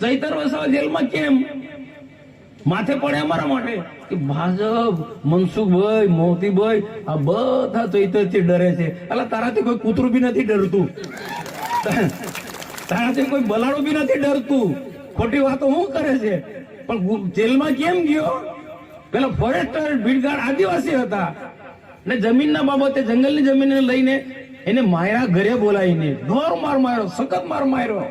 ચૈતર વસાવા જેલમાં કેમ? માથે પડે અમારા માટે. કે ભાજપ, મનસુખભાઈ, મોતીભાઈ, આ બધા ચૈતરથી ડરે છે. એટલે તારાથી કોઈ કૂતરું બી નથી ડરતું. તારાથી કોઈ બલાડું બી નથી ડરતું. ખોટી વાતો શું કરે છે? પણ જેલમાં કેમ ગયો? પેલા ફોરેસ્ટર ભીડગાડ આદિવાસી હતા. ને જમીનના બાબતે, જંગલની જમીનને લઈને એને માર્યા ઘરે બોલાવીને ઢોર માર માર્યો, સખત માર માર્યો.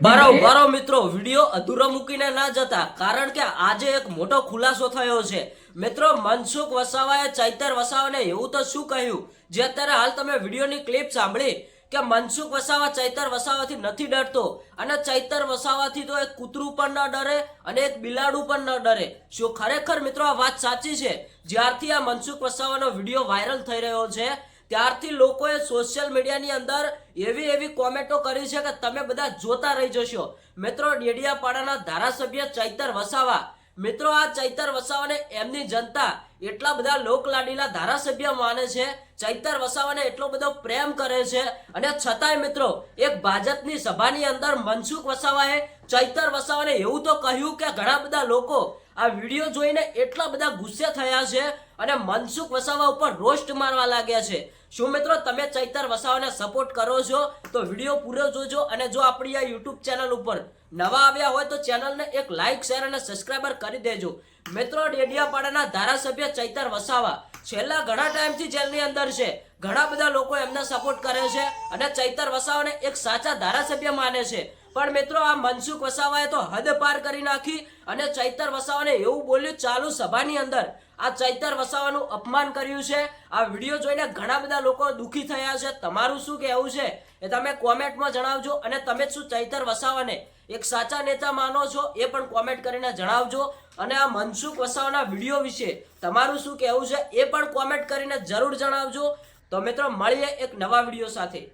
બારો બારો મિત્રો વીડિયો અધૂરો મૂકીને ના જતા કારણ કે આજે એક મોટો ખુલાસો થયો છે. મિત્રો મનસુખ વસાવાએ ચૈતર વસાવાને એવું તો શું કહ્યું? જે અત્યારે હાલ તમે વિડીયોની ક્લિપ સાંભળી કે મનસુખ વસાવા ચૈતર વસાવાથી નથી ડરતો અને ચૈતર વસાવાથી તો એક કૂતરું પણ ન ડરે અને એક બિલાડું પણ ન ડરે. શું ખરેખર મિત્રો આ વાત સાચી છે? જ્યારથી આ મનસુખ વસાવાનો વીડિયો વાયરલ થઈ રહ્યો છે ત્યારથી લોકોએ સોશિયલ મીડિયાની અંદર એવી એવી કોમેન્ટો કરી છે કે તમે બધા જોતા રહી જશો. મિત્રો, ડેડિયાપાડાના ધારાસભ્ય ચૈતર વસાવા. મિત્રો, આ ચૈતર વસાવાને એમની જનતા એટલા બધા લોકલાડીલા ધારાસભ્ય માને છે. ચૈતર વસાવાને એટલો બધો પ્રેમ કરે છે. અને છતાંય મિત્રો, એક ભાજપની સભાની અંદર મનસુખ વસાવાએ ચૈતર વસાવાને એવું તો કહ્યું કે ઘણા બધા લોકો આ વીડિયો જોઈને એટલા બધા ગુસ્સે થયા છે અને મનસુખ વસાવા ઉપર રોસ્ટ મારવા લાગ્યા છે. શું મિત્રો, તમે ચૈતર વસાવાને સપોર્ટ કરો છો, તો વીડિયો પૂરો જોજો અને જો આપણી આ યુટ્યુબ ચેનલ ઉપર નવા આવ્યા હોય તો ચેનલને એક લાઇક શેર અને સબસ્ક્રાઇબર કરી દેજો. મિત્રો, ડેડિયાપાડાના ધારાસભ્ય ચૈતર વસાવા છેલ્લા ઘણા ટાઈમથી જેલની અંદર છે. ઘણા બધા લોકો એમને સપોર્ટ કરે છે અને ચૈતર વસાવાને એક સાચા ધારાસભ્ય માને છે. પણ મિત્રો, આ મનસુખ વસાવાએ તો હદ પાર કરી નાખી અને ચૈતર વસાવાને એવું બોલ્યું, ચાલુ સભાની અંદર આ ચૈતર વસાવાનું અપમાન કર્યું છે. આ વીડિયો જોઈને ઘણા બધા લોકો દુઃખી થયા છે. તમારું શું કહેવું છે? એ તમે કોમેન્ટમાં જણાવજો અને તમે શું ચૈતર વસાવાને એક સાચા નેતા માનો છો એ પણ કોમેન્ટ કરીને જણાવજો. અને આ મનસુખ વસાવાના વીડિયો વિશે તમારું શું કહેવું છે એ પણ કોમેન્ટ કરીને જરૂર જણાવજો. તો મિત્રો, મળીએ એક નવા વીડિયો સાથે.